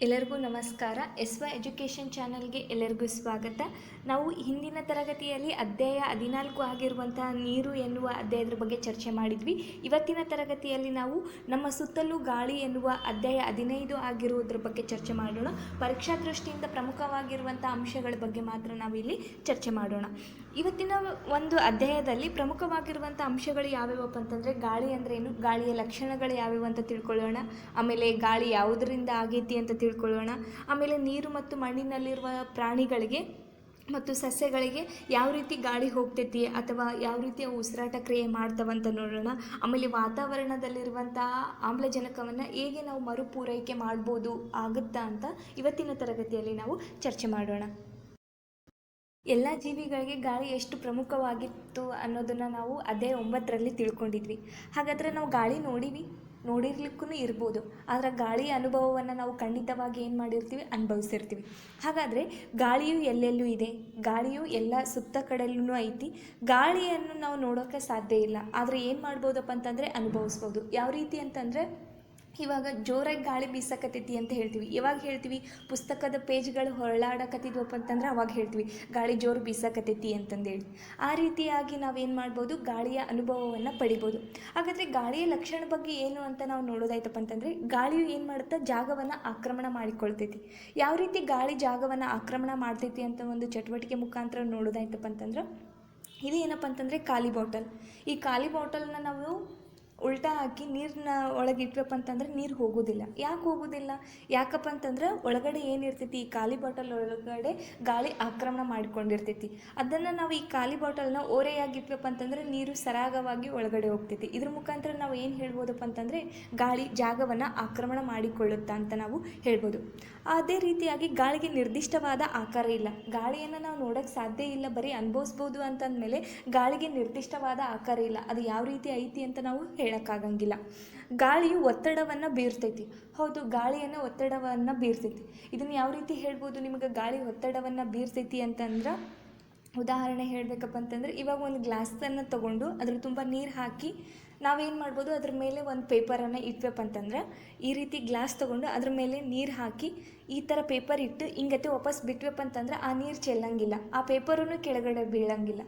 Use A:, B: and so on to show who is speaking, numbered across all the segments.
A: ಎಲ್ಲರಿಗೂ ನಮಸ್ಕಾರ. S Y education ಚಾನಲ್ಗೆ ಎಲ್ಲರಿಗೂ ಸ್ವಾಗತ. ನಾವು ಹಿಂದಿನ ತರಗತಿಯಲ್ಲಿ ಅಧ್ಯಾಯ ಹದಿನಾಲ್ಕು ಆಗಿರುವಂತಹ ನೀರು ಎನ್ನುವ ಅಧ್ಯಾಯದ ಬಗ್ಗೆ ಚರ್ಚೆ ಮಾಡಿದ್ವಿ. ಇವತ್ತಿನ ತರಗತಿಯಲ್ಲಿ ನಾವು ನಮ್ಮ ಸುತ್ತಲೂ ಗಾಳಿ ಎನ್ನುವ ಅಧ್ಯಾಯ ಹದಿನೈದು ಆಗಿರುವುದರ ಬಗ್ಗೆ ಚರ್ಚೆ ಮಾಡೋಣ. ಪರೀಕ್ಷಾ ದೃಷ್ಟಿಯಿಂದ ಪ್ರಮುಖವಾಗಿರುವಂಥ ಅಂಶಗಳ ಬಗ್ಗೆ ಮಾತ್ರ ನಾವಿಲ್ಲಿ ಚರ್ಚೆ ಮಾಡೋಣ. ಇವತ್ತಿನ ಒಂದು ಅಧ್ಯಾಯದಲ್ಲಿ ಪ್ರಮುಖವಾಗಿರುವಂಥ ಅಂಶಗಳು ಯಾವ್ಯಾವಪ್ಪ ಅಂತಂದರೆ ಗಾಳಿ ಅಂದ್ರೇನು? ಗಾಳಿಯ ಲಕ್ಷಣಗಳು ಯಾವ್ಯಾವು ಅಂತ ತಿಳ್ಕೊಳ್ಳೋಣ. ಆಮೇಲೆ ಗಾಳಿ ಯಾವುದರಿಂದ ಆಗೈತಿ ಅಂತ ಆಮೇಲೆ ನೀರು ಮತ್ತು ಮಣ್ಣಿನಲ್ಲಿರುವ ಪ್ರಾಣಿಗಳಿಗೆ ಮತ್ತು ಸಸ್ಯಗಳಿಗೆ ಯಾವ ರೀತಿ ಗಾಳಿ ಹೋಗ್ತೈತಿ ಅಥವಾ ಯಾವ ರೀತಿಯ ಉಸಿರಾಟ ಕ್ರಿಯೆ ಮಾಡ್ತಾವಂತ ನೋಡೋಣ. ಆಮೇಲೆ ವಾತಾವರಣದಲ್ಲಿರುವಂತಹ ಆಮ್ಲಜನಕವನ್ನು ಹೇಗೆ ನಾವು ಮರುಪೂರೈಕೆ ಮಾಡ್ಬೋದು ಆಗುತ್ತಾ ಅಂತ ಇವತ್ತಿನ ತರಗತಿಯಲ್ಲಿ ನಾವು ಚರ್ಚೆ ಮಾಡೋಣ. ಎಲ್ಲ ಜೀವಿಗಳಿಗೆ ಗಾಳಿ ಎಷ್ಟು ಪ್ರಮುಖವಾಗಿತ್ತು ಅನ್ನೋದನ್ನು ನಾವು ಅದೇ ಒಂಬತ್ತರಲ್ಲಿ ತಿಳ್ಕೊಂಡಿದ್ವಿ. ಹಾಗಾದರೆ ನಾವು ಗಾಳಿ ನೋಡಿವಿ? ನೋಡಿರ್ಲಿಕ್ಕೂ ಇರ್ಬೋದು. ಆದರೆ ಗಾಳಿಯ ಅನುಭವವನ್ನು ನಾವು ಖಂಡಿತವಾಗಿ ಏನು ಮಾಡಿರ್ತೀವಿ? ಅನುಭವಿಸಿರ್ತೀವಿ. ಹಾಗಾದರೆ ಗಾಳಿಯು ಎಲ್ಲೆಲ್ಲೂ ಇದೆ. ಗಾಳಿಯು ಎಲ್ಲ ಸುತ್ತ ಕಡೆಯಲ್ಲೂ ಐತಿ. ಗಾಳಿಯನ್ನು ನಾವು ನೋಡೋಕ್ಕೆ ಸಾಧ್ಯ ಇಲ್ಲ. ಆದರೆ ಏನು ಮಾಡ್ಬೋದಪ್ಪ ಅಂತಂದರೆ ಅನುಭವಿಸ್ಬೋದು. ಯಾವ ರೀತಿ ಅಂತಂದರೆ ಇವಾಗ ಜೋರಾಗಿ ಗಾಳಿ ಬೀಸಕತ್ತೈತಿ ಅಂತ ಹೇಳ್ತೀವಿ. ಇವಾಗ ಹೇಳ್ತೀವಿ ಪುಸ್ತಕದ ಪೇಜ್ಗಳು ಹೊರಳಾಡಕತ್ತಿದ್ವಪ್ಪ ಅಂತಂದ್ರೆ ಅವಾಗ ಹೇಳ್ತೀವಿ ಗಾಳಿ ಜೋರು ಬೀಸಕತ್ತೈತಿ ಅಂತಂದೇಳಿ ಆ ರೀತಿಯಾಗಿ ನಾವೇನು ಮಾಡ್ಬೋದು ಗಾಳಿಯ ಅನುಭವವನ್ನು ಪಡಿಬೋದು. ಹಾಗಾದರೆ ಗಾಳಿಯ ಲಕ್ಷಣ ಬಗ್ಗೆ ಏನು ಅಂತ ನಾವು ನೋಡೋದಾಯ್ತಪ್ಪ ಅಂತಂದರೆ ಗಾಳಿಯು ಏನು ಮಾಡುತ್ತೆ ಜಾಗವನ್ನು ಆಕ್ರಮಣ ಮಾಡಿಕೊಳ್ತೈತಿ. ಯಾವ ರೀತಿ ಗಾಳಿ ಜಾಗವನ್ನು ಆಕ್ರಮಣ ಮಾಡ್ತೈತಿ ಅಂತ ಒಂದು ಚಟುವಟಿಕೆ ಮುಖಾಂತರ ನೋಡೋದಾಯ್ತಪ್ಪ ಅಂತಂದ್ರೆ ಇದು ಏನಪ್ಪ ಅಂತಂದರೆ ಖಾಲಿ ಬಾಟಲ್. ಈ ಖಾಲಿ ಬಾಟಲ್ನ ನಾವು ಉಲ್ಟಾ ಹಾಕಿ ನೀರನ್ನ ಒಳಗೆ ಇಟ್ವಪ್ಪ ಅಂತಂದ್ರೆ ನೀರು ಹೋಗೋದಿಲ್ಲ. ಯಾಕೆ ಹೋಗೋದಿಲ್ಲ? ಯಾಕಪ್ಪ ಅಂತಂದ್ರೆ ಒಳಗಡೆ ಏನಿರ್ತೈತಿ ಈ ಖಾಲಿ ಬಾಟಲ್ ಒಳಗಡೆ ಗಾಳಿ ಆಕ್ರಮಣ ಮಾಡಿಕೊಂಡಿರ್ತೈತಿ. ಅದನ್ನು ನಾವು ಈ ಖಾಲಿ ಬಾಟಲ್ನ ಓರೆಯಾಗಿ ಇಟ್ವಪ್ಪ ಅಂತಂದ್ರೆ ನೀರು ಸರಾಗವಾಗಿ ಒಳಗಡೆ ಹೋಗ್ತೈತಿ. ಇದ್ರ ಮುಖಾಂತರ ನಾವು ಏನು ಹೇಳ್ಬೋದಪ್ಪ ಅಂತಂದರೆ ಗಾಳಿ ಜಾಗವನ್ನು ಆಕ್ರಮಣ ಮಾಡಿಕೊಳ್ಳುತ್ತಾ ಅಂತ ನಾವು ಹೇಳ್ಬೋದು. ಅದೇ ರೀತಿಯಾಗಿ ಗಾಳಿಗೆ ನಿರ್ದಿಷ್ಟವಾದ ಆಕಾರ ಇಲ್ಲ. ಗಾಳಿಯನ್ನು ನಾವು ನೋಡೋಕ್ಕೆ ಸಾಧ್ಯ ಇಲ್ಲ, ಬರೀ ಅನುಭವಿಸ್ಬೋದು ಅಂತಂದಮೇಲೆ ಗಾಳಿಗೆ ನಿರ್ದಿಷ್ಟವಾದ ಆಕಾರ ಇಲ್ಲ. ಅದು ಯಾವ ರೀತಿ ಐತಿ ಅಂತ ನಾವು ಹೇಳೋಕ್ಕಾಗಂಗಿಲ್ಲ. ಗಾಳಿಯು ಒತ್ತಡವನ್ನು ಬೀರ್ತೈತಿ. ಹೌದು, ಗಾಳಿಯನ್ನು ಒತ್ತಡವನ್ನು ಬೀರ್ತೈತಿ. ಇದನ್ನು ಯಾವ ರೀತಿ ಹೇಳ್ಬೋದು? ನಿಮಗೆ ಗಾಳಿ ಒತ್ತಡವನ್ನು ಬೀರ್ತೈತಿ ಅಂತಂದ್ರೆ, ಉದಾಹರಣೆ ಹೇಳಬೇಕಪ್ಪ ಅಂತಂದರೆ, ಇವಾಗ ಒಂದು ಗ್ಲಾಸನ್ನು ತಗೊಂಡು ಅದ್ರ ತುಂಬ ನೀರು ಹಾಕಿ ನಾವೇನು ಮಾಡ್ಬೋದು, ಅದ್ರ ಮೇಲೆ ಒಂದು ಪೇಪರನ್ನು ಇಟ್ವಪ್ಪ ಅಂತಂದ್ರೆ, ಈ ರೀತಿ ಗ್ಲಾಸ್ ತೊಗೊಂಡು ಅದ್ರ ಮೇಲೆ ನೀರು ಹಾಕಿ ಈ ಥರ ಪೇಪರ್ ಇಟ್ಟು ಹಿಂಗತ್ತೆ ವಾಪಸ್ ಬಿಟ್ವಪ್ಪ ಅಂತಂದ್ರೆ ಆ ನೀರು ಚೆಲ್ಲಂಗಿಲ್ಲ. ಆ ಪೇಪರೂ ಕೆಳಗಡೆ ಬೀಳಂಗಿಲ್ಲ.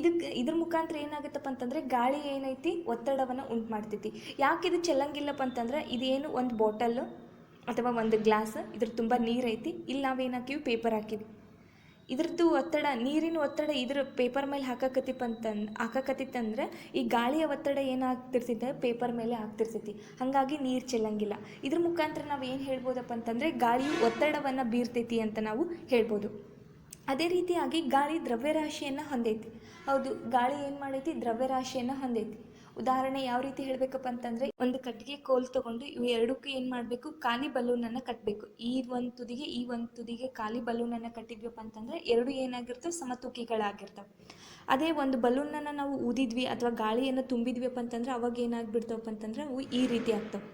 A: ಇದಕ್ಕೆ ಇದ್ರ ಮುಖಾಂತರ ಏನಾಗುತ್ತಪ್ಪ ಅಂತಂದರೆ, ಗಾಳಿ ಏನೈತಿ, ಒತ್ತಡವನ್ನು ಉಂಟು ಮಾಡ್ತೈತಿ ಯಾಕೆ ಇದು ಚೆಲ್ಲಂಗಿಲ್ಲಪ್ಪ ಅಂತಂದ್ರೆ, ಇದೇನು ಒಂದು ಬಾಟಲ್ಲು ಅಥವಾ ಒಂದು ಗ್ಲಾಸ್ ಇದ್ರ ತುಂಬ ನೀರು ಐತಿ. ಇಲ್ಲಿ ನಾವೇನು ಹಾಕಿವಿ ಪೇಪರ್ ಹಾಕಿವಿ. ಇದ್ರದ್ದು ಒತ್ತಡ, ನೀರಿನ ಒತ್ತಡ ಇದ್ರ ಪೇಪರ್ ಮೇಲೆ ಹಾಕಕತ್ತಿಪ್ಪ ಅಂತಂದು ಹಾಕಕತ್ತಿತ್ತಂದ್ರೆ ಈ ಗಾಳಿಯ ಒತ್ತಡ ಏನಾಗ್ತಿರ್ತೈತೆ ಪೇಪರ್ ಮೇಲೆ ಆಗ್ತಿರ್ತೈತಿ. ಹಾಗಾಗಿ ನೀರು ಚೆಲ್ಲಂಗಿಲ್ಲ. ಇದ್ರ ಮುಖಾಂತರ ನಾವು ಏನು ಹೇಳ್ಬೋದಪ್ಪ ಅಂತಂದರೆ ಗಾಳಿಯು ಒತ್ತಡವನ್ನು ಬೀರ್ತೈತಿ ಅಂತ ನಾವು ಹೇಳ್ಬೋದು. ಅದೇ ರೀತಿಯಾಗಿ ಗಾಳಿ ದ್ರವ್ಯರಾಶಿಯನ್ನು ಹೊಂದೈತಿ. ಹೌದು, ಗಾಳಿ ಏನು ಮಾಡೈತಿ? ದ್ರವ್ಯರಾಶಿಯನ್ನು ಹೊಂದೈತಿ. ಉದಾಹರಣೆ ಯಾವ ರೀತಿ ಹೇಳ್ಬೇಕಪ್ಪ ಅಂತಂದರೆ, ಒಂದು ಕಟ್ಟಿಗೆ ಕೋಲ್ ತಗೊಂಡು ಇವು ಎರಡಕ್ಕೂ ಏನು ಮಾಡಬೇಕು? ಖಾಲಿ ಬಲೂನನ್ನು ಕಟ್ಟಬೇಕು ಈ ಒಂದು ತುದಿಗೆ, ಈ ಒಂದು ತುದಿಗೆ ಖಾಲಿ ಬಲೂನನ್ನು ಕಟ್ಟಿದ್ವಪ್ಪ ಅಂತಂದ್ರೆ, ಎರಡು ಏನಾಗಿರ್ತವೆ, ಸಮತೂಕಿಗಳಾಗಿರ್ತವೆ. ಅದೇ ಒಂದು ಬಲೂನನ್ನು ನಾವು ಊದಿದ್ವಿ ಅಥವಾ ಗಾಳಿಯನ್ನು ತುಂಬಿದ್ವಿಪ್ಪ ಅಂತಂದ್ರೆ, ಅವಾಗ ಏನಾಗ್ಬಿಡ್ತವಪ್ಪ ಅಂತಂದ್ರೆ, ಅವು ಈ ರೀತಿ ಆಗ್ತವೆ.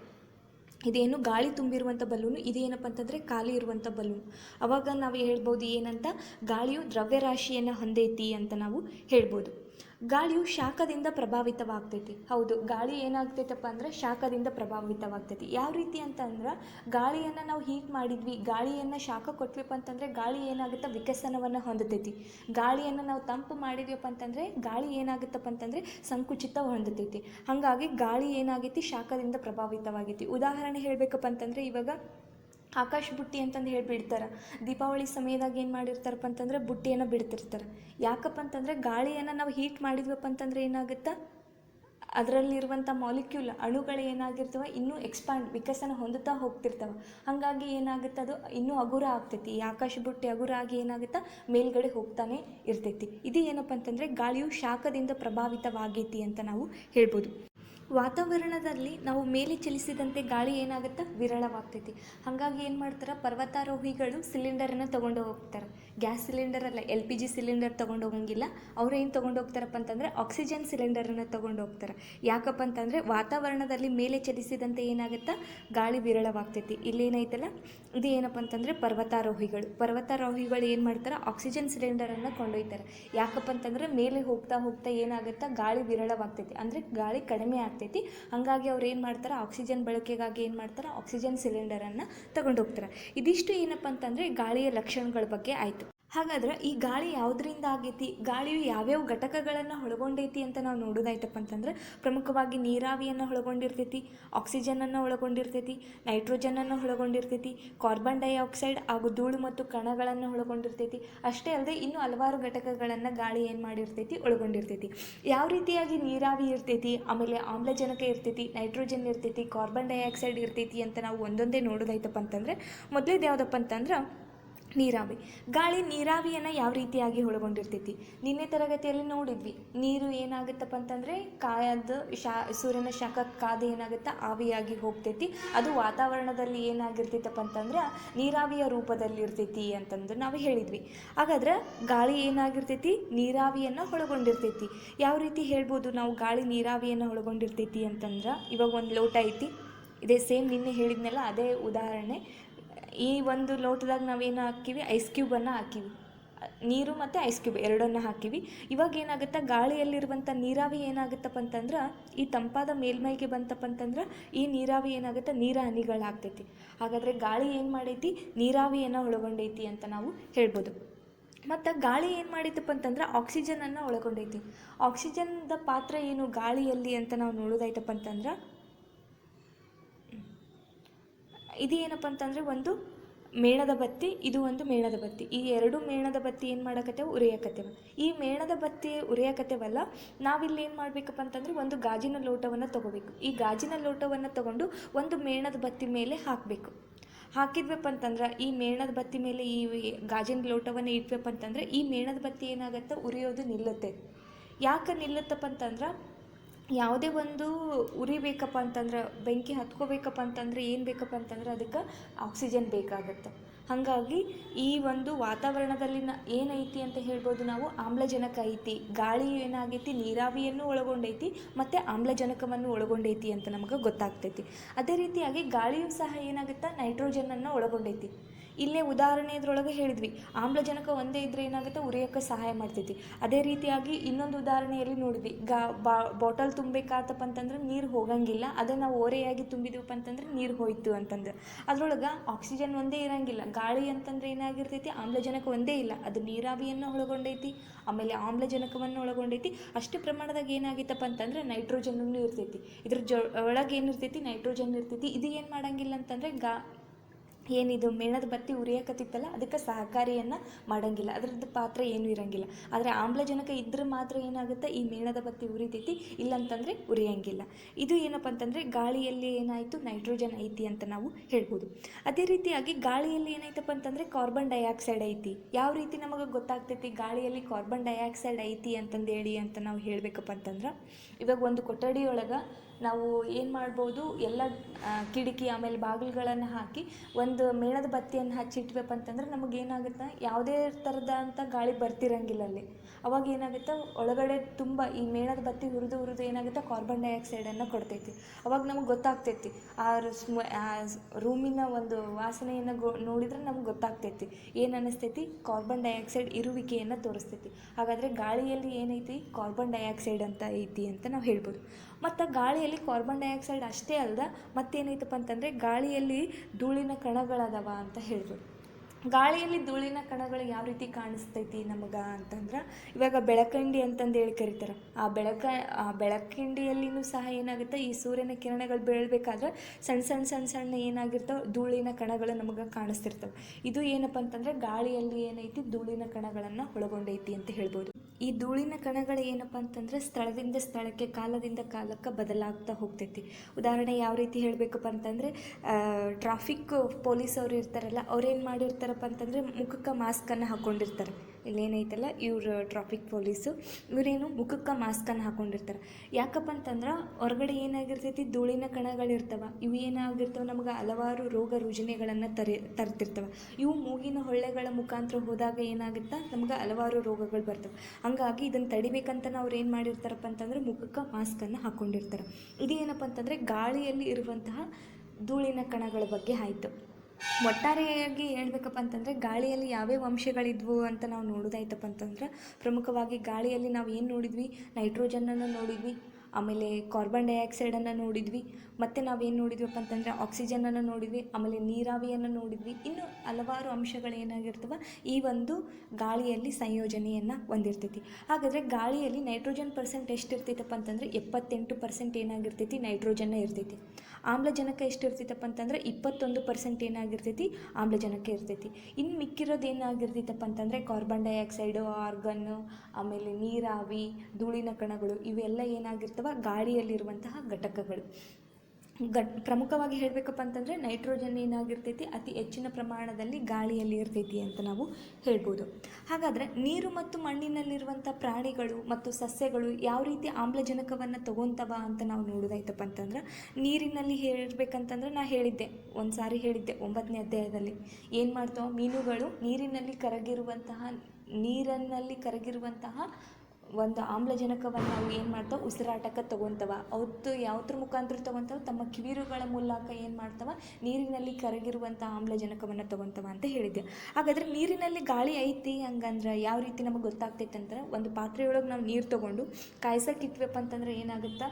A: ಇದೇನು ಗಾಳಿ ತುಂಬಿರುವಂಥ ಬಲೂನು ಇದೇನಪ್ಪ ಅಂತಂದರೆ ಖಾಲಿ ಇರುವಂಥ ಬಲೂನು. ಅವಾಗ ನಾವು ಹೇಳ್ಬೋದು ಏನಂತ, ಗಾಳಿಯು ದ್ರವ್ಯರಾಶಿಯನ್ನು ಹೊಂದೈತಿ ಅಂತ ನಾವು ಹೇಳ್ಬೋದು. ಗಾಳಿಯು ಶಾಖದಿಂದ ಪ್ರಭಾವಿತವಾಗ್ತೈತಿ. ಹೌದು, ಗಾಳಿ ಏನಾಗ್ತೈತಪ್ಪ ಅಂದರೆ ಶಾಖದಿಂದ ಪ್ರಭಾವಿತವಾಗ್ತೈತಿ. ಯಾವ ರೀತಿ ಅಂತಂದ್ರೆ ಗಾಳಿಯನ್ನು ನಾವು ಹೀಟ್ ಮಾಡಿದ್ವಿ, ಗಾಳಿಯನ್ನು ಶಾಖ ಕೊಟ್ವಿಪ್ಪ ಅಂತಂದರೆ ಗಾಳಿ ಏನಾಗುತ್ತೆ? ವಿಕಸನವನ್ನು ಹೊಂದತೈತಿ. ಗಾಳಿಯನ್ನು ನಾವು ತಂಪು ಮಾಡಿದ್ವಪ್ಪ ಅಂತಂದರೆ ಗಾಳಿ ಏನಾಗುತ್ತಪ್ಪ ಅಂತಂದರೆ ಸಂಕುಚಿತ ಹೊಂದತೈತಿ. ಹಾಗಾಗಿ ಗಾಳಿ ಏನಾಗೈತಿ? ಶಾಖದಿಂದ ಪ್ರಭಾವಿತವಾಗೈತಿ. ಉದಾಹರಣೆ ಹೇಳಬೇಕಪ್ಪ ಅಂತಂದರೆ ಇವಾಗ ಆಕಾಶ ಬುಟ್ಟಿ ಅಂತಂದು ಹೇಳಿ ಬಿಡ್ತಾರೆ. ದೀಪಾವಳಿ ಸಮಯದಾಗ ಏನು ಮಾಡಿರ್ತಾರಪ್ಪ ಅಂತಂದ್ರೆ ಬುಟ್ಟಿಯನ್ನು ಬಿಡ್ತಿರ್ತಾರೆ. ಯಾಕಪ್ಪ ಅಂತಂದರೆ ಗಾಳಿಯನ್ನು ನಾವು ಹೀಟ್ ಮಾಡಿದ್ವಪ್ಪ ಅಂತಂದ್ರೆ ಏನಾಗುತ್ತೆ? ಅದರಲ್ಲಿರುವಂಥ ಮಾಲಿಕ್ಯೂಲ್ ಅಣುಗಳು ಏನಾಗಿರ್ತವೆ, ಇನ್ನೂ ಎಕ್ಸ್ಪಾಂಡ್ ವಿಕಸನ ಹೊಂದುತ್ತಾ ಹೋಗ್ತಿರ್ತವೆ. ಹಾಗಾಗಿ ಏನಾಗುತ್ತೆ ಅದು ಇನ್ನೂ ಹಗುರ ಆಗ್ತೈತಿ. ಈ ಆಕಾಶ ಬುಟ್ಟಿ ಹಗುರ ಆಗಿ ಏನಾಗುತ್ತೆ? ಮೇಲ್ಗಡೆ ಹೋಗ್ತಾನೆ ಇರ್ತೈತಿ. ಇದು ಏನಪ್ಪ ಅಂತಂದರೆ ಗಾಳಿಯು ಶಾಖದಿಂದ ಪ್ರಭಾವಿತವಾಗೈತಿ ಅಂತ ನಾವು ಹೇಳ್ಬೋದು. ವಾತಾವರಣದಲ್ಲಿ ನಾವು ಮೇಲೆ ಚಲಿಸಿದಂತೆ ಗಾಳಿ ಏನಾಗುತ್ತೆ ವಿರಳವಾಗ್ತೈತಿ. ಹಾಗಾಗಿ ಏನು ಮಾಡ್ತಾರೆ? ಪರ್ವತಾರೋಹಿಗಳು ಸಿಲಿಂಡರನ್ನು ತೊಗೊಂಡು ಹೋಗ್ತಾರೆ. ಗ್ಯಾಸ್ ಸಿಲಿಂಡರ್ ಅಲ್ಲ, ಎಲ್ ಪಿ ಜಿ ಸಿಲಿಂಡರ್ ತೊಗೊಂಡು ಹೋಗಂಗಿಲ್ಲ. ಅವ್ರು ಏನು ತೊಗೊಂಡು ಹೋಗ್ತಾರಪ್ಪ ಅಂತಂದರೆ ಆಕ್ಸಿಜನ್ ಸಿಲಿಂಡರನ್ನು ತೊಗೊಂಡು ಹೋಗ್ತಾರೆ. ಯಾಕಪ್ಪ ಅಂತಂದರೆ ವಾತಾವರಣದಲ್ಲಿ ಮೇಲೆ ಚಲಿಸಿದಂತೆ ಏನಾಗುತ್ತೆ? ಗಾಳಿ ವಿರಳವಾಗ್ತೈತಿ. ಇಲ್ಲೇನೈತಲ್ಲ? ಇದು ಏನಪ್ಪ ಅಂತಂದರೆ ಪರ್ವತಾರೋಹಿಗಳು. ಪರ್ವತಾರೋಹಿಗಳು ಏನು ಮಾಡ್ತಾರೆ? ಆಕ್ಸಿಜನ್ ಸಿಲಿಂಡರನ್ನು ಕೊಂಡೊಯ್ತಾರೆ. ಯಾಕಪ್ಪ ಅಂತಂದರೆ ಮೇಲೆ ಹೋಗ್ತಾ ಹೋಗ್ತಾ ಏನಾಗುತ್ತೆ? ಗಾಳಿ ವಿರಳವಾಗ್ತೈತಿ. ಅಂದರೆ ಗಾಳಿ ಕಡಿಮೆ ಆಗ್ತೈತಿ. ಆಗ್ತೈತಿ ಹಾಗಾಗಿ ಅವ್ರು ಏನು ಮಾಡ್ತಾರೆ? ಆಕ್ಸಿಜನ್ ಬಳಕೆಗಾಗಿ ಏನು ಮಾಡ್ತಾರೆ? ಆಕ್ಸಿಜನ್ ಸಿಲಿಂಡರನ್ನು ತಗೊಂಡು ಹೋಗ್ತಾರೆ. ಇದಿಷ್ಟು ಏನಪ್ಪ ಅಂತಂದರೆ ಗಾಳಿಯ ಲಕ್ಷಣಗಳ ಬಗ್ಗೆ ಆಯಿತು. ಹಾಗಾದ್ರೆ ಈ ಗಾಳಿ ಯಾವುದರಿಂದ ಆಗೈತಿ? ಗಾಳಿಯು ಯಾವ್ಯಾವ ಘಟಕಗಳನ್ನು ಒಳಗೊಂಡೈತಿ ಅಂತ ನಾವು ನೋಡೋದಾಯ್ತಪ್ಪ ಅಂತಂದ್ರೆ, ಪ್ರಮುಖವಾಗಿ ನೀರಾವಿಯನ್ನು ಒಳಗೊಂಡಿರ್ತೈತಿ, ಆಕ್ಸಿಜನನ್ನು ಒಳಗೊಂಡಿರ್ತೈತಿ, ನೈಟ್ರೋಜನನ್ನು ಒಳಗೊಂಡಿರ್ತೈತಿ, ಕಾರ್ಬನ್ ಡೈಆಕ್ಸೈಡ್ ಹಾಗೂ ಧೂಳು ಮತ್ತು ಕಣಗಳನ್ನು ಒಳಗೊಂಡಿರ್ತೈತಿ. ಅಷ್ಟೇ ಅಲ್ಲದೆ ಇನ್ನೂ ಹಲವಾರು ಘಟಕಗಳನ್ನು ಗಾಳಿ ಏನು ಮಾಡಿರ್ತೈತಿ? ಒಳಗೊಂಡಿರ್ತೈತಿ. ಯಾವ ರೀತಿಯಾಗಿ ನೀರಾವಿ ಇರ್ತೈತಿ? ಆಮೇಲೆ ಆಮ್ಲಜನಕ ಇರ್ತೈತಿ, ನೈಟ್ರೋಜನ್ ಇರ್ತೈತಿ, ಕಾರ್ಬನ್ ಡೈಆಕ್ಸೈಡ್ ಇರ್ತೈತಿ ಅಂತ ನಾವು ಒಂದೊಂದೇ ನೋಡೋದಾಯ್ತಪ್ಪ ಅಂತಂದ್ರೆ, ಮೊದಲೇದು ಯಾವುದಪ್ಪ ಅಂತಂದ್ರೆ ನೀರಾವಿ. ಗಾಳಿ ನೀರಾವಿಯನ್ನು ಯಾವ ರೀತಿಯಾಗಿ ಒಳಗೊಂಡಿರ್ತೈತಿ? ನಿನ್ನೆ ತರಗತಿಯಲ್ಲಿ ನೋಡಿದ್ವಿ. ನೀರು ಏನಾಗುತ್ತಪ್ಪ ಅಂತಂದರೆ ಕಾಯದ ಶಾ, ಸೂರ್ಯನ ಶಾಖ ಕಾದು ಏನಾಗುತ್ತೆ ಆವಿಯಾಗಿ ಹೋಗ್ತೈತಿ. ಅದು ವಾತಾವರಣದಲ್ಲಿ ಏನಾಗಿರ್ತೈತಪ್ಪ ಅಂತಂದ್ರೆ ನೀರಾವಿಯ ರೂಪದಲ್ಲಿ ಇರ್ತೈತಿ ಅಂತಂದು ನಾವು ಹೇಳಿದ್ವಿ. ಹಾಗಾದ್ರೆ ಗಾಳಿ ಏನಾಗಿರ್ತೈತಿ? ನೀರಾವಿಯನ್ನು ಒಳಗೊಂಡಿರ್ತೈತಿ. ಯಾವ ರೀತಿ ಹೇಳ್ಬೋದು ನಾವು ಗಾಳಿ ನೀರಾವಿಯನ್ನು ಒಳಗೊಂಡಿರ್ತೈತಿ ಅಂತಂದ್ರೆ ಇವಾಗ ಒಂದು ಲೋಟ ಐತಿ. ಇದೇ ಸೇಮ್ ನಿನ್ನೆ ಹೇಳಿದ್ನಲ್ಲ, ಅದೇ ಉದಾಹರಣೆ. ಈ ಒಂದು ಲೋಟದಾಗ ನಾವೇನು ಹಾಕಿವಿ ಐಸ್ ಕ್ಯೂಬನ್ನು ಹಾಕಿವಿ ನೀರು ಮತ್ತು ಐಸ್ ಕ್ಯೂಬ್ ಎರಡನ್ನು ಹಾಕಿವಿ ಇವಾಗ ಏನಾಗುತ್ತೆ? ಗಾಳಿಯಲ್ಲಿರುವಂಥ ನೀರಾವಿ ಏನಾಗುತ್ತಪ್ಪ ಅಂತಂದ್ರೆ, ಈ ತಂಪಾದ ಮೇಲ್ಮೈಗೆ ಬಂತಪ್ಪ ಅಂತಂದ್ರೆ, ಈ ನೀರಾವಿ ಏನಾಗುತ್ತೆ? ನೀರ ಹನಿಗಳಾಗ್ತೈತಿ ಹಾಗಾದರೆ ಗಾಳಿ ಏನು ಮಾಡೈತಿ? ನೀರಾವಿಯನ್ನು ಒಳಗೊಂಡೈತಿ ಅಂತ ನಾವು ಹೇಳ್ಬೋದು. ಮತ್ತು ಗಾಳಿ ಏನು ಮಾಡೈತಪ್ಪ ಅಂತಂದ್ರೆ ಆಕ್ಸಿಜನನ್ನು ಒಳಗೊಂಡೈತಿ. ಆಕ್ಸಿಜನ್ದ ಪಾತ್ರ ಏನು ಗಾಳಿಯಲ್ಲಿ ಅಂತ ನಾವು ನೋಡೋದಾಯ್ತಪ್ಪ ಅಂತಂದ್ರೆ ಇದು ಏನಪ್ಪ ಅಂತಂದರೆ ಒಂದು ಮೇಣದ ಬತ್ತಿ, ಇದು ಒಂದು ಮೇಣದ ಬತ್ತಿ. ಈ ಎರಡು ಮೇಣದ ಬತ್ತಿ ಏನು ಮಾಡಕತ್ತೇವೆ? ಉರಿಯಕತ್ತೇವೆ. ಈ ಮೇಣದ ಬತ್ತಿ ಉರಿಯಕತ್ತೇವಲ್ಲ, ನಾವಿಲ್ಲಿ ಏನು ಮಾಡಬೇಕಪ್ಪ ಅಂತಂದರೆ ಒಂದು ಗಾಜಿನ ಲೋಟವನ್ನು ತಗೋಬೇಕು. ಈ ಗಾಜಿನ ಲೋಟವನ್ನು ತಗೊಂಡು ಒಂದು ಮೇಣದ ಬತ್ತಿ ಮೇಲೆ ಹಾಕಬೇಕು. ಹಾಕಿದ್ವಪ್ಪ ಅಂತಂದ್ರೆ ಈ ಮೇಣದ ಬತ್ತಿ ಮೇಲೆ ಈ ಗಾಜಿನ ಲೋಟವನ್ನು ಇಟ್ವಪ್ಪ ಅಂತಂದ್ರೆ ಈ ಮೇಣದ ಬತ್ತಿ ಏನಾಗುತ್ತೆ? ಉರಿಯೋದು ನಿಲ್ಲುತ್ತೆ. ಯಾಕೆ ನಿಲ್ಲುತ್ತಪ್ಪ ಅಂತಂದ್ರೆ ಯಾವುದೇ ಒಂದು ಉರಿಬೇಕಪ್ಪ ಅಂತಂದ್ರೆ, ಬೆಂಕಿ ಹತ್ಕೋಬೇಕಪ್ಪ ಅಂತಂದ್ರೆ, ಏನು ಬೇಕಪ್ಪ ಅಂತಂದ್ರೆ ಅದಕ್ಕೆ ಆಕ್ಸಿಜನ್ ಬೇಕಾಗುತ್ತೆ. ಹಾಗಾಗಿ ಈ ಒಂದು ವಾತಾವರಣದಲ್ಲಿನ ಏನೈತಿ ಅಂತ ಹೇಳ್ಬೋದು ನಾವು, ಆಮ್ಲಜನಕ ಐತಿ. ಗಾಳಿ ಏನಾಗೈತಿ, ನೀರಾವಿಯನ್ನು ಒಳಗೊಂಡೈತಿ, ಮತ್ತು ಆಮ್ಲಜನಕವನ್ನು ಒಳಗೊಂಡೈತಿ ಅಂತ ನಮಗೆ ಗೊತ್ತಾಗ್ತೈತಿ. ಅದೇ ರೀತಿಯಾಗಿ ಗಾಳಿಯೂ ಸಹ ಏನಾಗುತ್ತೆ, ನೈಟ್ರೋಜನನ್ನು ಒಳಗೊಂಡೈತಿ. ಇಲ್ಲೇ ಉದಾಹರಣೆ ಇದ್ರೊಳಗೆ ಹೇಳಿದ್ವಿ. ಆಮ್ಲಜನಕ ಒಂದೇ ಇದ್ರೆ ಏನಾಗುತ್ತೆ? ಉರಿಯೋಕ್ಕೆ ಸಹಾಯ ಮಾಡ್ತೈತಿ. ಅದೇ ರೀತಿಯಾಗಿ ಇನ್ನೊಂದು ಉದಾಹರಣೆಯಲ್ಲಿ ನೋಡಿದ್ವಿ. ಗಾ ಬಾಟಲ್ ತುಂಬಬೇಕಾತಪ್ಪ ಅಂತಂದ್ರೆ ನೀರು ಹೋಗಂಗಿಲ್ಲ. ಅದೇ ನಾವು ಓರೆಯಾಗಿ ತುಂಬಿದ್ವಪ್ಪ ಅಂತಂದ್ರೆ ನೀರು ಹೋಯ್ತು ಅಂತಂದ್ರೆ. ಅದ್ರೊಳಗೆ ಆಕ್ಸಿಜನ್ ಒಂದೇ ಇರಂಗಿಲ್ಲ. ಗಾಳಿ ಅಂತಂದ್ರೆ ಏನಾಗಿರ್ತೈತಿ? ಆಮ್ಲಜನಕ ಒಂದೇ ಇಲ್ಲ. ಅದು ನೀರಾವಿಯನ್ನು ಒಳಗೊಂಡೈತಿ. ಆಮೇಲೆ ಆಮ್ಲಜನಕವನ್ನು ಒಳಗೊಂಡೈತಿ. ಅಷ್ಟು ಪ್ರಮಾಣದಾಗ ಏನಾಗಿತ್ತಪ್ಪ ಅಂತಂದ್ರೆ ನೈಟ್ರೋಜನ್ನು ಇರ್ತೈತಿ. ಇದ್ರ ಜೊ, ಒಳಗೆ ಏನಿರ್ತೈತಿ? ನೈಟ್ರೋಜನ್ ಇರ್ತೈತಿ. ಇದು ಏನು ಮಾಡಂಗಿಲ್ಲ ಅಂತಂದ್ರೆ ಗಾ ಏನಿದು, ಮೇಣದ ಬತ್ತಿ ಉರಿಯಕತ್ತಿತ್ತಲ್ಲ, ಅದಕ್ಕೆ ಸಹಕಾರಿಯನ್ನು ಮಾಡಂಗಿಲ್ಲ. ಅದರದ್ದು ಪಾತ್ರ ಏನೂ ಇರಂಗಿಲ್ಲ. ಆದರೆ ಆಮ್ಲಜನಕ ಇದ್ರೆ ಮಾತ್ರ ಏನಾಗುತ್ತೆ, ಈ ಮೇಣದ ಬತ್ತಿ ಉರಿತೈತಿ, ಇಲ್ಲಂತಂದರೆ ಉರಿಯಂಗಿಲ್ಲ. ಇದು ಏನಪ್ಪ ಅಂತಂದರೆ, ಗಾಳಿಯಲ್ಲಿ ಏನಾಯಿತು, ನೈಟ್ರೋಜನ್ ಐತಿ ಅಂತ ನಾವು ಹೇಳ್ಬೋದು. ಅದೇ ರೀತಿಯಾಗಿ ಗಾಳಿಯಲ್ಲಿ ಏನಾಯ್ತಪ್ಪ ಅಂತಂದರೆ, ಕಾರ್ಬನ್ ಡೈಆಕ್ಸೈಡ್ ಐತಿ. ಯಾವ ರೀತಿ ನಮಗೆ ಗೊತ್ತಾಗ್ತೈತಿ, ಗಾಳಿಯಲ್ಲಿ ಕಾರ್ಬನ್ ಡೈಆಕ್ಸೈಡ್ ಐತಿ ಅಂತಂದೇಳಿ ಅಂತ ನಾವು ಹೇಳಬೇಕಪ್ಪ ಅಂತಂದ್ರೆ, ಇವಾಗ ಒಂದು ಕೊಠಡಿಯೊಳಗೆ ನಾವು ಏನು ಮಾಡ್ಬೋದು, ಎಲ್ಲ ಕಿಟಕಿ ಆಮೇಲೆ ಬಾಗಿಲುಗಳನ್ನು ಹಾಕಿ ಒಂದು ಮೇಣದ ಬತ್ತಿಯನ್ನು ಹಚ್ಚಿಟ್ವಪ್ಪ ಅಂತಂದ್ರೆ ನಮಗೆ ಏನಾಗುತ್ತೆ, ಯಾವುದೇ ಥರದ ಅಂತ ಗಾಳಿ ಬರ್ತಿರಂಗಿಲ್ಲ ಅಲ್ಲಿ. ಅವಾಗ ಏನಾಗುತ್ತೆ, ಒಳಗಡೆ ತುಂಬ ಈ ಮೇಣದ ಬತ್ತಿ ಹುರಿದು ಹುರಿದು ಏನಾಗುತ್ತೆ ಕಾರ್ಬನ್ ಡೈಆಕ್ಸೈಡನ್ನು ಕೊಡ್ತೈತಿ. ಅವಾಗ ನಮಗೆ ಗೊತ್ತಾಗ್ತೈತಿ. ಆ ಸ್ಮ- ರೂಮಿನ ಒಂದು ವಾಸನೆಯನ್ನು ಗೊ, ನೋಡಿದ್ರೆ ನಮ್ಗೆ ಗೊತ್ತಾಗ್ತೈತಿ. ಏನು ಅನ್ನಿಸ್ತೈತಿ ಕಾರ್ಬನ್ ಡೈಆಕ್ಸೈಡ್ ಇರುವಿಕೆಯನ್ನು ತೋರಿಸ್ತೈತಿ. ಹಾಗಾದರೆ ಗಾಳಿಯಲ್ಲಿ ಏನೈತಿ? ಕಾರ್ಬನ್ ಡೈಆಕ್ಸೈಡ್ ಅಂತ ಐತಿ ಅಂತ ನಾವು ಹೇಳ್ಬೋದು. ಮತ್ತು ಗಾಳಿಯಲ್ಲಿ ಕಾರ್ಬನ್ ಡೈಆಕ್ಸೈಡ್ ಅಷ್ಟೇ ಅಲ್ಲದ ಮತ್ತೇನೈತಪ್ಪ ಅಂತಂದರೆ ಗಾಳಿಯಲ್ಲಿ ಧೂಳಿನ ಕಣಗಳದಾವ ಅಂತ ಹೇಳಿದ್ರು ಗಾಳಿಯಲ್ಲಿ ಧೂಳಿನ ಕಣಗಳು ಯಾವ ರೀತಿ ಕಾಣಿಸ್ತೈತಿ ನಮಗೆ ಅಂತಂದ್ರೆ ಇವಾಗ ಬೆಳಕಂಡಿ ಅಂತಂದು ಹೇಳಿ ಕರೀತಾರೆ. ಆ ಬೆಳಕ, ಆ ಬೆಳಕಿಂಡಿಯಲ್ಲಿನೂ ಸಹ ಏನಾಗುತ್ತೆ ಈ ಸೂರ್ಯನ ಕಿರಣಗಳು ಬೀಳಬೇಕಾದ್ರೆ ಸಣ್ಣ ಸಣ್ಣ ಸಣ್ಣ ಸಣ್ಣ ಏನಾಗಿರ್ತಾವೆ ಧೂಳಿನ ಕಣಗಳು ನಮಗೆ ಕಾಣಿಸ್ತಿರ್ತವೆ. ಇದು ಏನಪ್ಪ ಅಂತಂದರೆ ಗಾಳಿಯಲ್ಲಿ ಏನೈತಿ ಧೂಳಿನ ಕಣಗಳನ್ನು ಒಳಗೊಂಡೈತಿ ಅಂತ ಹೇಳ್ಬೋದು. ಈ ಧೂಳಿನ ಕಣಗಳು ಏನಪ್ಪ ಅಂತಂದರೆ ಸ್ಥಳದಿಂದ ಸ್ಥಳಕ್ಕೆ, ಕಾಲದಿಂದ ಕಾಲಕ್ಕೆ ಬದಲಾಗ್ತಾ ಹೋಗ್ತೈತಿ. ಉದಾಹರಣೆ ಯಾವ ರೀತಿ ಹೇಳಬೇಕಪ್ಪ ಅಂತಂದರೆ ಟ್ರಾಫಿಕ್ ಪೊಲೀಸ್ ಅವರು ಇರ್ತಾರಲ್ಲ, ಅವ್ರೇನು ಮಾಡಿರ್ತಾರಪ್ಪ ಅಂತಂದರೆ ಮುಖಕ್ಕೆ ಮಾಸ್ಕನ್ನು ಹಾಕ್ಕೊಂಡಿರ್ತಾರೆ ಇಲ್ಲೇನೈತಲ್ಲ ಇವರು ಟ್ರಾಫಿಕ್ ಪೊಲೀಸು ಇವರೇನು ಮುಖಕ್ಕೆ ಮಾಸ್ಕನ್ನು ಹಾಕ್ಕೊಂಡಿರ್ತಾರೆ ಯಾಕಪ್ಪ ಅಂತಂದ್ರೆ ಹೊರಗಡೆ ಏನಾಗಿರ್ತೈತಿ, ಧೂಳಿನ ಕಣಗಳಿರ್ತವೆ ಇವು ಏನಾಗಿರ್ತವೆ, ನಮ್ಗೆ ಹಲವಾರು ರೋಗ ರುಜಿನಗಳನ್ನು ತರಿ, ತರ್ತಿರ್ತವೆ. ಇವು ಮೂಗಿನ ಹೊಳ್ಳೆಗಳ ಮುಖಾಂತರ ಹೋದಾಗ ಏನಾಗುತ್ತೆ, ನಮ್ಗೆ ಹಲವಾರು ರೋಗಗಳು ಬರ್ತವೆ. ಹಂಗಾಗಿ ಇದನ್ನು ತಡಿಬೇಕಂತ ಅವ್ರು ಏನು ಮಾಡಿರ್ತಾರಪ್ಪ ಅಂತಂದ್ರೆ ಮುಖಕ್ಕೆ ಮಾಸ್ಕನ್ನು ಹಾಕ್ಕೊಂಡಿರ್ತಾರೆ ಇದು ಏನಪ್ಪ ಅಂತಂದರೆ ಗಾಳಿಯಲ್ಲಿ ಇರುವಂತಹ ಧೂಳಿನ ಕಣಗಳ ಬಗ್ಗೆ ಆಯಿತು. ಒಟ್ಟಾರೆಯಾಗಿ ಹೇಳ್ಬೇಕಪ್ಪ ಅಂತಂದರೆ ಗಾಳಿಯಲ್ಲಿ ಯಾವ್ಯಾವ ಅಂಶಗಳಿದ್ವು ಅಂತ ನಾವು ನೋಡೋದಾಯ್ತಪ್ಪ ಅಂತಂದ್ರೆ ಪ್ರಮುಖವಾಗಿ ಗಾಳಿಯಲ್ಲಿ ನಾವು ಏನು ನೋಡಿದ್ವಿ? ನೈಟ್ರೋಜನನ್ನು ನೋಡಿದ್ವಿ, ಆಮೇಲೆ ಕಾರ್ಬನ್ ಡೈಆಕ್ಸೈಡನ್ನು ನೋಡಿದ್ವಿ, ಮತ್ತು ನಾವೇನು ನೋಡಿದ್ವಪ್ಪ ಅಂತಂದರೆ ಆಕ್ಸಿಜನನ್ನು ನೋಡಿದ್ವಿ, ಆಮೇಲೆ ನೀರಾವಿಯನ್ನು ನೋಡಿದ್ವಿ. ಇನ್ನು ಹಲವಾರು ಅಂಶಗಳು ಏನಾಗಿರ್ತವೆ? ಈ ಒಂದು ಗಾಳಿಯಲ್ಲಿ ಸಂಯೋಜನೆಯನ್ನು ಹೊಂದಿರ್ತೈತಿ. ಹಾಗಾದರೆ ಗಾಳಿಯಲ್ಲಿ ನೈಟ್ರೋಜನ್ ಪರ್ಸೆಂಟ್ ಎಷ್ಟು ಇರ್ತೈತಪ್ಪ ಅಂತಂದರೆ ಎಪ್ಪತ್ತೆಂಟು ಪರ್ಸೆಂಟ್ ಏನಾಗಿರ್ತೈತಿ? ನೈಟ್ರೋಜನ್ನ ಇರ್ತೈತಿ. ಆಮ್ಲಜನಕ ಎಷ್ಟು ಇರ್ತೈತಪ್ಪ ಅಂತಂದ್ರೆ ಇಪ್ಪತ್ತೊಂದು ಪರ್ಸೆಂಟ್ ಏನಾಗಿರ್ತೈತಿ? ಆಮ್ಲಜನಕ ಇರ್ತೈತಿ. ಇನ್ನು ಮಿಕ್ಕಿರೋದು ಏನಾಗಿರ್ತೈತಪ್ಪ ಅಂತಂದರೆ ಕಾರ್ಬನ್ ಡೈಆಕ್ಸೈಡು ಆರ್ಗನ್ನು ಆಮೇಲೆ ನೀರಾವಿ, ಧೂಳಿನ ಕಣಗಳು, ಇವೆಲ್ಲ ಏನಾಗಿರ್ತವೆ? ಗಾಳಿಯಲ್ಲಿರುವಂತಹ ಘಟಕಗಳು. ಗಟ್, ಪ್ರಮುಖವಾಗಿ ಹೇಳಬೇಕಪ್ಪ ಅಂತಂದರೆ ನೈಟ್ರೋಜನ್ ಏನಾಗಿರ್ತೈತಿ? ಅತಿ ಹೆಚ್ಚಿನ ಪ್ರಮಾಣದಲ್ಲಿ ಗಾಳಿಯಲ್ಲಿ ಇರ್ತೈತಿ ಅಂತ ನಾವು ಹೇಳ್ಬೋದು. ಹಾಗಾದರೆ ನೀರು ಮತ್ತು ಮಣ್ಣಿನಲ್ಲಿರುವಂಥ ಪ್ರಾಣಿಗಳು ಮತ್ತು ಸಸ್ಯಗಳು ಯಾವ ರೀತಿ ಆಮ್ಲಜನಕವನ್ನು ತಗೊತವ ಅಂತ ನಾವು ನೋಡೋದಾಯ್ತಪ್ಪ ಅಂತಂದ್ರೆ, ನೀರಿನಲ್ಲಿ ಹೇಳಬೇಕಂತಂದ್ರೆ ನಾ ಹೇಳಿದ್ದೆ ಒಂದು ಸಾರಿ ಹೇಳಿದ್ದೆ ಒಂಬತ್ತನೇ ಅಧ್ಯಾಯದಲ್ಲಿ. ಏನು ಮಾಡ್ತಾವೆ? ಮೀನುಗಳು ನೀರಿನಲ್ಲಿ ಕರಗಿರುವಂತಹ ನೀರಿನಲ್ಲಿ ಕರಗಿರುವಂತಹ ಒಂದು ಆಮ್ಲಜನಕವನ್ನು ಅವು ಏನು ಮಾಡ್ತಾವೆ? ಉಸಿರಾಟಕ್ಕೆ ತೊಗೊತವ. ಅವತ್ತು ಯಾವ್ದ್ರ ಮುಖಾಂತರ ತೊಗೊತವ? ತಮ್ಮ ಕಿವಿರುಗಳ ಮೂಲಕ ಏನು ಮಾಡ್ತವೆ? ನೀರಿನಲ್ಲಿ ಕರಗಿರುವಂಥ ಆಮ್ಲಜನಕವನ್ನು ತೊಗೊತವ ಅಂತ ಹೇಳಿದ್ದೆ. ಹಾಗಾದರೆ ನೀರಿನಲ್ಲಿ ಗಾಳಿ ಐತಿ ಹಂಗಂದ್ರೆ ಯಾವ ರೀತಿ ನಮಗೆ ಗೊತ್ತಾಗ್ತೈತೆ ಅಂದ್ರೆ ಒಂದು ಪಾತ್ರೆಯೊಳಗೆ ನಾವು ನೀರು ತೊಗೊಂಡು ಕಾಯ್ಸಕ್ಕೆ ಇಟ್ವಪ್ಪ ಅಂತಂದ್ರೆ ಏನಾಗುತ್ತಾ?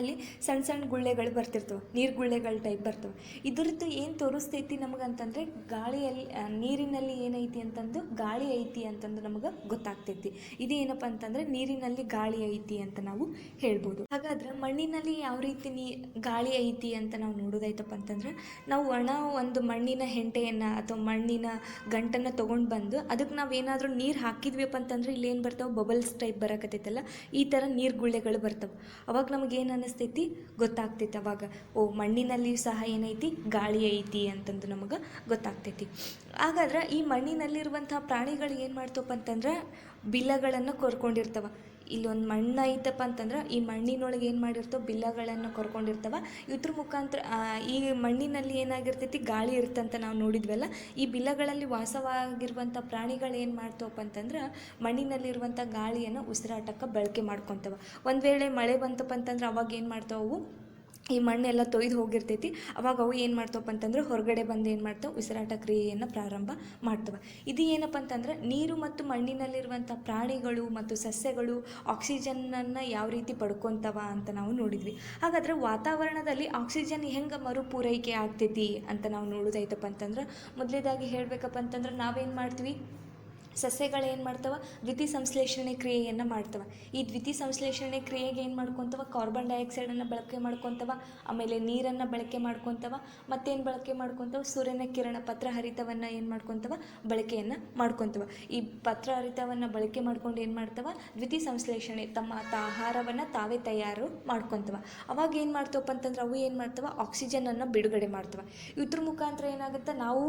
A: ಅಲ್ಲಿ ಸಣ್ಣ ಸಣ್ಣ ಗುಳ್ಳೆಗಳು ಬರ್ತಿರ್ತವೆ, ನೀರು ಗುಳ್ಳೆಗಳ ಟೈಪ್ ಬರ್ತವೆ. ಇದ್ರದ್ದು ಏನು ತೋರಿಸ್ತೈತಿ ನಮಗಂತಂದರೆ ಗಾಳಿಯಲ್ಲಿ ನೀರಿನಲ್ಲಿ ಏನೈತಿ ಅಂತಂದು ಗಾಳಿ ಐತಿ ಅಂತಂದು ನಮಗೆ ಗೊತ್ತಾಗ್ತೈತಿ. ಇದು ಏನಪ್ಪ ಅಂತಂದರೆ ನೀರಿನಲ್ಲಿ ಗಾಳಿ ಐತಿ ಅಂತ ನಾವು ಹೇಳ್ಬೋದು. ಹಾಗಾದ್ರೆ ಮಣ್ಣಿನಲ್ಲಿ ಯಾವ ರೀತಿ ನೀ, ಗಾಳಿ ಐತಿ ಅಂತ ನಾವು ನೋಡೋದಾಯ್ತಪ್ಪ ಅಂತಂದ್ರೆ ನಾವು ಒಣ ಒಂದು ಮಣ್ಣಿನ ಹೆಂಟೆಯನ್ನು ಅಥವಾ ಮಣ್ಣಿನ ಗಂಟನ್ನು ತೊಗೊಂಡು ಬಂದು ಅದಕ್ಕೆ ನಾವು ಏನಾದರೂ ನೀರು ಹಾಕಿದ್ವಿಪ್ಪ ಅಂತಂದ್ರೆ ಇಲ್ಲಿ ಏನು ಬರ್ತಾವೆ ಬಬಲ್ಸ್ ಟೈಪ್ ಬರಕತ್ತೈತಲ್ಲ, ಈ ಥರ ನೀರು ಗುಳ್ಳೆಗಳು ಬರ್ತವೆ. ಅವಾಗ ನಮಗೆ ಅನ್ನಿಸ್ತೈತಿ, ಗೊತ್ತಾಗ್ತೈತಿ ಅವಾಗ. ಓ, ಮಣ್ಣಿನಲ್ಲಿಯೂ ಸಹ ಏನೈತಿ? ಗಾಳಿ ಐತಿ ಅಂತಂದು ನಮಗೆ ಗೊತ್ತಾಗ್ತೈತಿ. ಹಾಗಾದ್ರೆ ಈ ಮಣ್ಣಿನಲ್ಲಿರುವಂಥ ಪ್ರಾಣಿಗಳು ಏನು ಮಾಡ್ತವಪ್ಪ ಅಂತಂದ್ರೆ, ಬಿಲಗಳನ್ನು ಕೊರ್ಕೊಂಡಿರ್ತವ. ಇಲ್ಲೊಂದು ಮಣ್ಣು ಐತಪ್ಪ ಅಂತಂದ್ರೆ ಈ ಮಣ್ಣಿನೊಳಗೆ ಏನು ಮಾಡಿರ್ತವೆ ಬಿಲ್ಲಗಳನ್ನು ಕೊರ್ಕೊಂಡಿರ್ತವ. ಇದ್ರ ಮುಖಾಂತರ ಈ ಮಣ್ಣಿನಲ್ಲಿ ಏನಾಗಿರ್ತೈತಿ ಗಾಳಿ ಇರ್ತಂತ ನಾವು ನೋಡಿದ್ವಲ್ಲ, ಈ ಬಿಲ್ಲಗಳಲ್ಲಿ ವಾಸವಾಗಿರುವಂಥ ಪ್ರಾಣಿಗಳು ಏನು ಮಾಡ್ತವಪ್ಪ ಅಂತಂದ್ರೆ ಮಣ್ಣಿನಲ್ಲಿರುವಂಥ ಗಾಳಿಯನ್ನು ಉಸಿರಾಟಕ್ಕೆ ಬಳಕೆ ಮಾಡ್ಕೊತವೆ. ಒಂದು ವೇಳೆ ಮಳೆ ಬಂತಪ್ಪ ಅಂತಂದ್ರೆ ಅವಾಗ ಏನು ಮಾಡ್ತವೆ ಅವು? ಈ ಮಣ್ಣೆಲ್ಲ ತೊಯ್ದು ಹೋಗಿರ್ತೈತಿ. ಅವಾಗ ಅವು ಏನು ಮಾಡ್ತವಪ್ಪ ಅಂತಂದ್ರೆ ಹೊರಗಡೆ ಬಂದು ಏನು ಮಾಡ್ತಾವೆ? ಉಸಿರಾಟ ಕ್ರಿಯೆಯನ್ನು ಪ್ರಾರಂಭ ಮಾಡ್ತವೆ. ಇದು ಏನಪ್ಪ ಅಂತಂದ್ರೆ ನೀರು ಮತ್ತು ಮಣ್ಣಿನಲ್ಲಿರುವಂಥ ಪ್ರಾಣಿಗಳು ಮತ್ತು ಸಸ್ಯಗಳು ಆಕ್ಸಿಜನ್ನನ್ನು ಯಾವ ರೀತಿ ಪಡ್ಕೊತವ ಅಂತ ನಾವು ನೋಡಿದ್ವಿ. ಹಾಗಾದ್ರೆ ವಾತಾವರಣದಲ್ಲಿ ಆಕ್ಸಿಜನ್ ಹೆಂಗೆ ಮರುಪೂರೈಕೆ ಆಗ್ತೈತಿ ಅಂತ ನಾವು ನೋಡೋದಾಯ್ತಪ್ಪ ಅಂತಂದ್ರೆ ಮೊದಲೇದಾಗಿ ಹೇಳಬೇಕಪ್ಪ ಅಂತಂದ್ರೆ ನಾವೇನು ಮಾಡ್ತೀವಿ? ಸಸ್ಯಗಳು ಏನು ಮಾಡ್ತವೆ? ದ್ವಿತಿ ಸಂಶ್ಲೇಷಣೆ ಕ್ರಿಯೆಯನ್ನು ಮಾಡ್ತವೆ. ಈ ದ್ವಿತಿ ಸಂಶ್ಲೇಷಣೆ ಕ್ರಿಯೆಗೆ ಏನು ಮಾಡ್ಕೊತವ? ಕಾರ್ಬನ್ ಡೈಆಕ್ಸೈಡನ್ನು ಬಳಕೆ ಮಾಡ್ಕೊತವ. ಆಮೇಲೆ ನೀರನ್ನು ಬಳಕೆ ಮಾಡ್ಕೊತವ. ಮತ್ತೇನು ಬಳಕೆ ಮಾಡ್ಕೊತವ? ಸೂರ್ಯನ ಕಿರಣ ಪತ್ರ ಹರಿತವನ್ನು ಏನು ಮಾಡ್ಕೊತವ? ಬಳಕೆಯನ್ನು ಮಾಡ್ಕೊತವ. ಈ ಪತ್ರ ಹರಿತವನ್ನು ಬಳಕೆ ಮಾಡ್ಕೊಂಡು ಏನು ಮಾಡ್ತವ? ದ್ವಿತಿ ಸಂಶ್ಲೇಷಣೆ ತಮ್ಮ ಆಹಾರವನ್ನು ತಾವೇ ತಯಾರು ಮಾಡ್ಕೊತವ. ಅವಾಗ ಏನು ಮಾಡ್ತವಪ್ಪ ಅಂತಂದ್ರೆ ಅವು ಏನು ಮಾಡ್ತವ? ಆಕ್ಸಿಜನನ್ನು ಬಿಡುಗಡೆ ಮಾಡ್ತವೆ. ಇದ್ರ ಮುಖಾಂತರ ಏನಾಗುತ್ತೆ? ನಾವು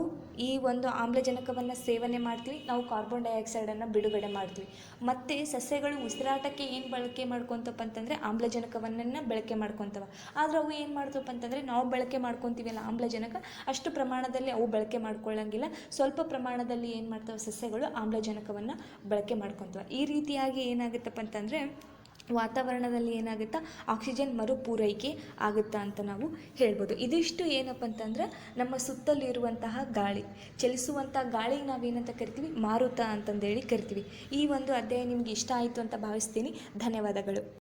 A: ಈ ಒಂದು ಆಮ್ಲಜನಕವನ್ನು ಸೇವನೆ ಮಾಡ್ತೀವಿ. ನಾವು ಕಾರ್ಬನ್ ಡೈಆಕ್ಸೈಡನ್ನು ಬಿಡುಗಡೆ ಮಾಡ್ತೀವಿ. ಮತ್ತು ಸಸ್ಯಗಳು ಉಸಿರಾಟಕ್ಕೆ ಏನು ಬಳಕೆ ಮಾಡ್ಕೊತಪ್ಪ ಅಂತಂದರೆ ಆಮ್ಲಜನಕವನ್ನು ಬಳಕೆ ಮಾಡ್ಕೊತವ. ಆದರೆ ಅವು ಏನು ಮಾಡ್ತವಪ್ಪ ಅಂತಂದರೆ ನಾವು ಬಳಕೆ ಮಾಡ್ಕೊತೀವಲ್ಲ ಆಮ್ಲಜನಕ, ಅಷ್ಟು ಪ್ರಮಾಣದಲ್ಲಿ ಅವು ಬಳಕೆ ಮಾಡ್ಕೊಳ್ಳಂಗಿಲ್ಲ ಸ್ವಲ್ಪ ಪ್ರಮಾಣದಲ್ಲಿ ಏನು ಮಾಡ್ತವೆ ಸಸ್ಯಗಳು ಆಮ್ಲಜನಕವನ್ನು ಬಳಕೆ ಮಾಡ್ಕೊತವ. ಈ ರೀತಿಯಾಗಿ ಏನಾಗುತ್ತಪ್ಪ ಅಂತಂದರೆ ವಾತಾವರಣದಲ್ಲಿ ಏನಾಗುತ್ತಾ ಆಕ್ಸಿಜನ್ ಮರುಪೂರೈಕೆ ಆಗುತ್ತಾ ಅಂತ ನಾವು ಹೇಳ್ಬೋದು. ಇದಿಷ್ಟು ಏನಪ್ಪ ಅಂತಂದ್ರೆ ನಮ್ಮ ಸುತ್ತಲಿರುವಂತಹ ಗಾಳಿ ಚಲಿಸುವಂಥ ಗಾಳಿಗೆ ನಾವೇನಂತ ಕರಿತೀವಿ? ಮಾರುತ ಅಂತಂದೇಳಿ ಕರಿತೀವಿ. ಈ ಒಂದು ಅಧ್ಯಾಯ ನಿಮ್ಗೆ ಇಷ್ಟ ಆಯಿತು ಅಂತ ಭಾವಿಸ್ತೀನಿ. ಧನ್ಯವಾದಗಳು.